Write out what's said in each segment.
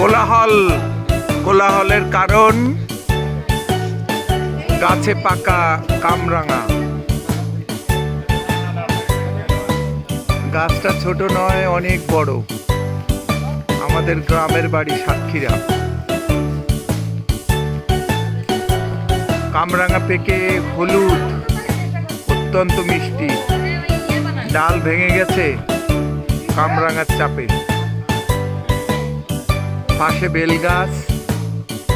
কোলাহল, কোলাহলের কারণ, গাছে পাকা কামরাঙা। গাছটা ছোট নয়, অনেক বড়। আমাদের গ্রামের বাড়ি সাতক্ষীরা। কামরাঙা পেকে হলুদ, অত্যন্ত মিষ্টি। ডাল ভেঙে গেছে কামরাঙার চাপে। পাশে বেল গাছ,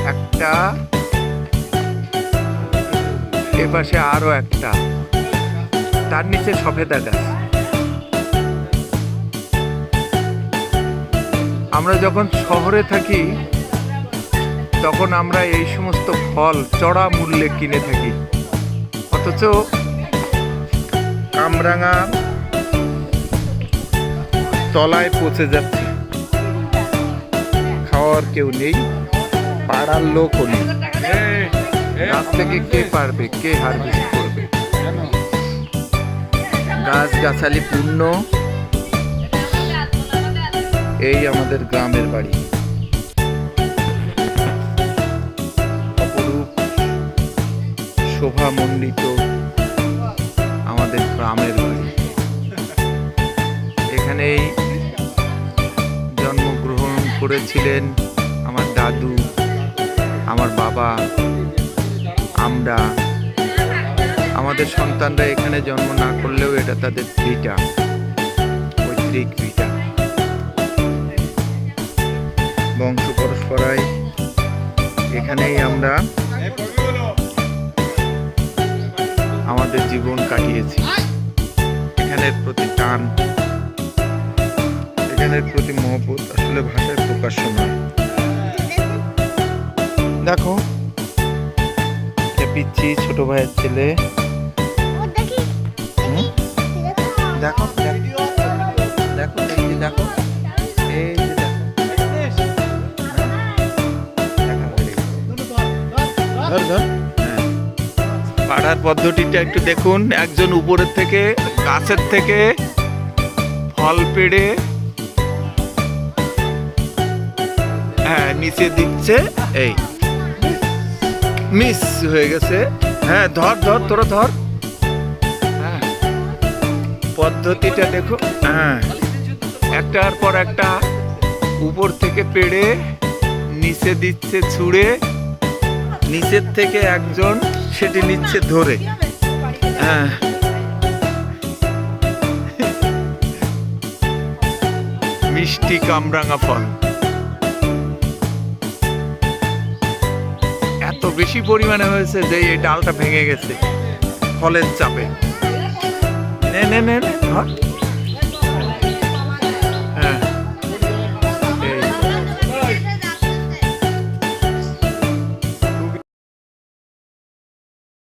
একটা, এ পাশে আরও একটা, তার নিচে সফেদা গাছ। আমরা যখন শহরে থাকি, তখন আমরা এই সমস্ত ফল চড়া মূল্যে কিনে থাকি। অথচ কামরাঙা তলায় পচে যাচ্ছে। খাওয়ার কেউ নেই, পাড়ার লোকও নেই। গাছ থেকে কে পারবে, কে হারভেস্ট করবে? গাছ গাছালি পূর্ণ। এই আমাদের গ্রামের বাড়ি। অপরূপ শোভামণ্ডিত আমাদের গ্রামের বাড়ি। এখানেই করেছিলেন আমার দাদু, আমার বাবা, আমরা। আমাদের সন্তানরা এখানে জন্ম না করলেও এটা তাদের ভিটা পৈতৃক ভিটা বংশ পরস্পরায় এখানেই আমরা আমাদের জীবন কাটিয়েছি। এখানের প্রতি টান এখানের প্রতি মহব্বত আসলে ভাষায় প্রকাশ্য নয়। দেখো পিচ্ছি ছোট ভাইয়ের ছেলে। দেখো দেখো দেখো দেখো। এই যে দেখো। দেখা গেছে। ধর ধর। পাড়ার পদ্ধতিটা একটু দেখুন। একজন উপরের থেকে গাছের থেকে ফল পেড়ে নিচে দিচ্ছে। এই। মিস হয়ে গেছে। হ্যাঁ ধর ধর, তোরা ধর। হ্যাঁ। পদ্ধতিটা দেখো। হ্যাঁ। একটার পর একটা উপর থেকে পেড়ে, নিচে দিচ্ছে ছুঁড়ে। নিচের থেকে একজন সেটি নিচ্ছে ধরে। হ্যাঁ। মিষ্টি কামরাঙা ফল। বেশি পরিমাণে হয়েছে যে এই ডালটা ভেঙে গেছে। ফলের চাপে। নে নে নে নে